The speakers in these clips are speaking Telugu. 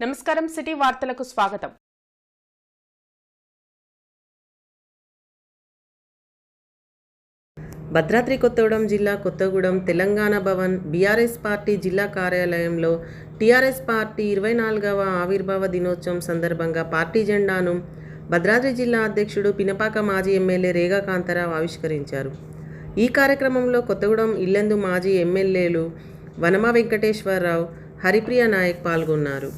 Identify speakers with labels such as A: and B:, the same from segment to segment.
A: నమస్కారం సిటీ వార్తలకు స్వాగతం.
B: భద్రాద్రి కొత్తగూడెం జిల్లా కొత్తగూడెం తెలంగాణ భవన్ బీఆర్ఎస్ పార్టీ జిల్లా కార్యాలయంలో టీఆర్ఎస్ పార్టీ ఇరవై నాలుగవ ఆవిర్భావ దినోత్సవం సందర్భంగా పార్టీ జెండాను భద్రాద్రి జిల్లా అధ్యక్షుడు పినపాక మాజీ ఎమ్మెల్యే రేగా కాంతారావు ఆవిష్కరించారు. ఈ కార్యక్రమంలో కొత్తగూడెం ఇల్లెందు మాజీ ఎమ్మెల్యేలు వనమ వెంకటేశ్వరరావు హరిప్రియ నాయక్ పాల్గొన్నారు.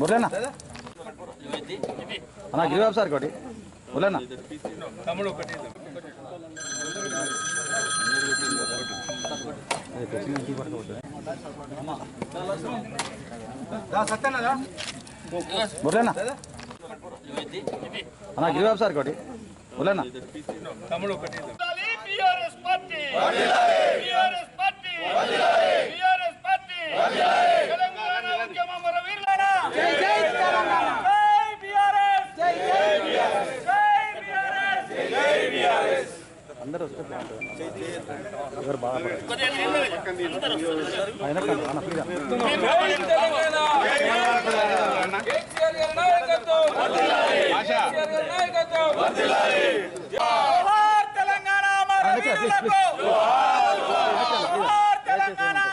C: మురళన్న అన్నా గిరిబాబు సార్ ఒకటి. మురళన్న మురళన్న అన్న గిరిబాబు సార్ ఒకటి. మురళన్న
D: TRS party TRS party TRS party Telangana ఉద్యమ మరవీరులారా జై జై తెలంగాణ జై బిఆర్ఎస్ జై జై బిఆర్ఎస్ జై బిఆర్ఎస్ జై బిఆర్ఎస్
C: అందరూ వస్తే బాగుంటుంది ఎవరు బాధపడరు ఆయన కన్నా, అన్న ఫ్రీగా
D: జోహార్ తెలంగాణ మరవీరులకు జోహార్ తెలంగాణ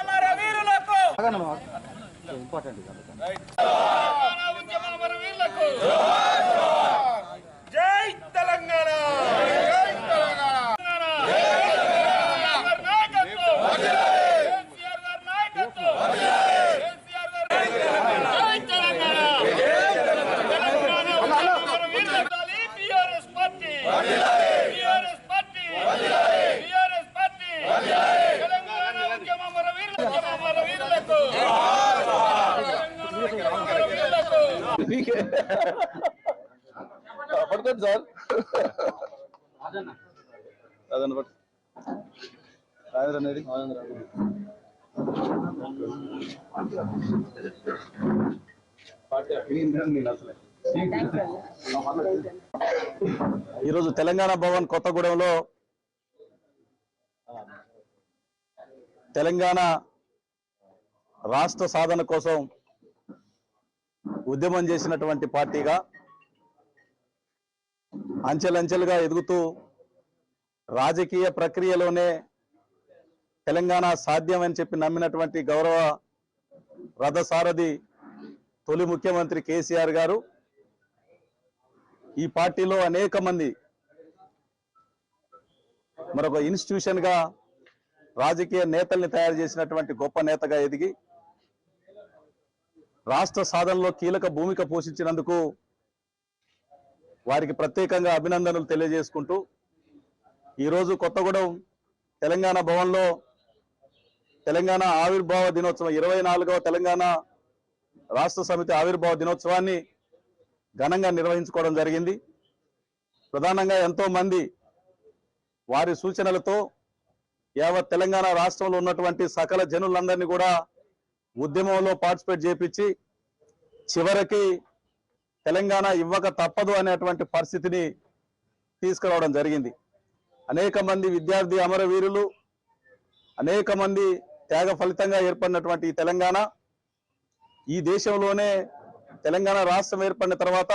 D: మరవీరులకు
C: ఇంపార్టెంట్ ఇది అందుకని.
D: తెలంగాణ ఉద్యమ మరవీరులకు జై తెలంగాణ జై తెలంగాణ కేసీఆర్ నాయకత్వం కేసీఆర్ గారి నాయకత్వం కేసీఆర్ గారి జై తెలంగాణ తెలంగాణ ఉద్యమ మరవీరులకు TRS party TRS party TRS party Telangana ఉద్యమ మరవీరులకు మరవీరులకు
C: పట్టుకోండి సార్. అదన్న పట్టు. రాజేంద్ర అనేది రాజేంద్ర ఈరోజు తెలంగాణ భవన్ కొత్తగూడెంలో తెలంగాణ రాష్ట్ర సాధన కోసం ఉద్యమం చేసినటువంటి పార్టీగా అంచెలంచెలుగా ఎదుగుతూ రాజకీయ ప్రక్రియలోనే తెలంగాణ సాధ్యమని చెప్పి నమ్మినటువంటి గౌరవ రథసారథి తొలి ముఖ్యమంత్రి కేసీఆర్ గారు ఈ పార్టీలో అనేక మంది మరొక ఇన్స్టిట్యూషన్గా రాజకీయ నేతల్ని తయారు చేసినటువంటి గొప్ప నేతగా ఎదిగి రాష్ట్ర సాధనలో కీలక భూమిక పోషించినందుకు వారికి ప్రత్యేకంగా అభినందనలు తెలియజేసుకుంటూ ఈరోజు కొత్తగూడెం తెలంగాణ భవన్లో తెలంగాణ ఆవిర్భావ దినోత్సవం ఇరవై నాలుగవ తెలంగాణ రాష్ట్ర సమితి ఆవిర్భావ దినోత్సవాన్ని ఘనంగా నిర్వహించుకోవడం జరిగింది. ప్రధానంగా ఎంతోమంది వారి సూచనలతో యావత్ తెలంగాణ రాష్ట్రంలో ఉన్నటువంటి సకల జనులందరినీ కూడా ఉద్యమంలో పార్టిసిపేట్ చేపించి చివరికి తెలంగాణ ఇవ్వక తప్పదు అనేటువంటి పరిస్థితిని తీసుకురావడం జరిగింది. అనేక మంది విద్యార్థి అమరవీరులు అనేక మంది త్యాగ ఫలితంగా ఏర్పడినటువంటి ఈ తెలంగాణ ఈ దేశంలోనే తెలంగాణ రాష్ట్రం ఏర్పడిన తర్వాత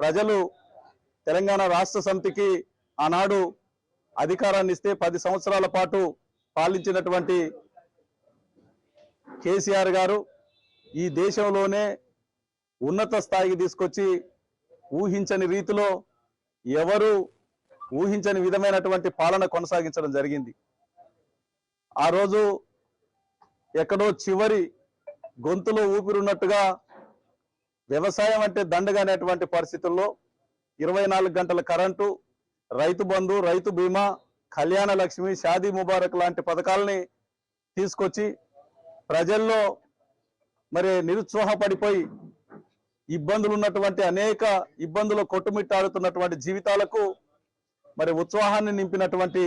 C: ప్రజలు తెలంగాణ రాష్ట్ర సమితికి ఆనాడు అధికారాన్ని ఇస్తే పది సంవత్సరాల పాటు పాలించినటువంటి కేసీఆర్ గారు ఈ దేశంలోనే ఉన్నత స్థాయికి తీసుకొచ్చి ఊహించని రీతిలో ఎవరు ఊహించని విధమైనటువంటి పాలన కొనసాగించడం జరిగింది. ఆ రోజు ఎక్కడో చివరి గొంతులో ఊపిరున్నట్టుగా వ్యవసాయం అంటే దండగా అనేటువంటి పరిస్థితుల్లో ఇరవై నాలుగు గంటల కరెంటు రైతు బంధు రైతు బీమా కళ్యాణ లక్ష్మి షాదీ ముబారక్ లాంటి పథకాలని తీసుకొచ్చి ప్రజల్లో మరి నిరుత్సాహపడిపోయి ఇబ్బందులు ఉన్నటువంటి అనేక ఇబ్బందులు కొట్టుమిట్టాడుతున్నటువంటి జీవితాలకు మరి ఉత్సాహాన్ని నింపినటువంటి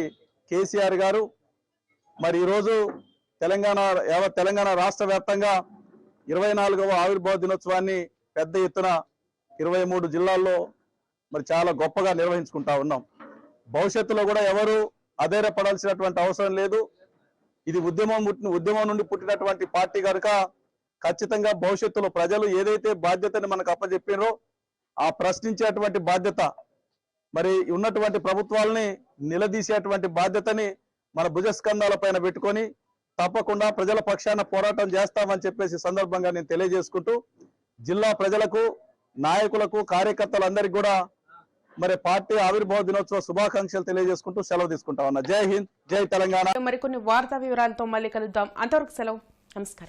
C: కేసీఆర్ గారు. మరి ఈరోజు తెలంగాణ యావత్ తెలంగాణ రాష్ట్ర వ్యాప్తంగా ఇరవై నాలుగవ ఆవిర్భావ దినోత్సవాన్ని పెద్ద ఎత్తున ఇరవై మూడు జిల్లాల్లో మరి చాలా గొప్పగా నిర్వహించుకుంటా ఉన్నాం. భవిష్యత్తులో కూడా ఎవరు అధైర్యపడాల్సినటువంటి అవసరం లేదు. ఇది ఉద్యమం పుట్టిన ఉద్యమం నుండి పుట్టినటువంటి పార్టీ కనుక ఖచ్చితంగా భవిష్యత్తులో ప్రజలు ఏదైతే బాధ్యతని మనకు అప్పచెప్పారో ఆ ప్రశ్నించేటువంటి బాధ్యత మరి ఉన్నటువంటి ప్రభుత్వాలని నిలదీసేటువంటి బాధ్యతని మన భుజస్కంధాల పైన పెట్టుకొని తప్పకుండా ప్రజల పక్షాన పోరాటం చేస్తామని చెప్పేసి సందర్భంగా నేను తెలియజేసుకుంటూ జిల్లా ప్రజలకు నాయకులకు కార్యకర్తలందరికీ కూడా మరి పార్టీ ఆవిర్భావ దినోత్సవ శుభాకాంక్షలు తెలియజేసుకుంటూ సెలవు తీసుకుంటా ఉన్నా జై హింద్ జై తెలంగాణ.
A: మరికొన్ని వార్తా వివరాలతో మళ్ళీ కలుద్దాం. అంతవరకు సెలవు. నమస్కారం.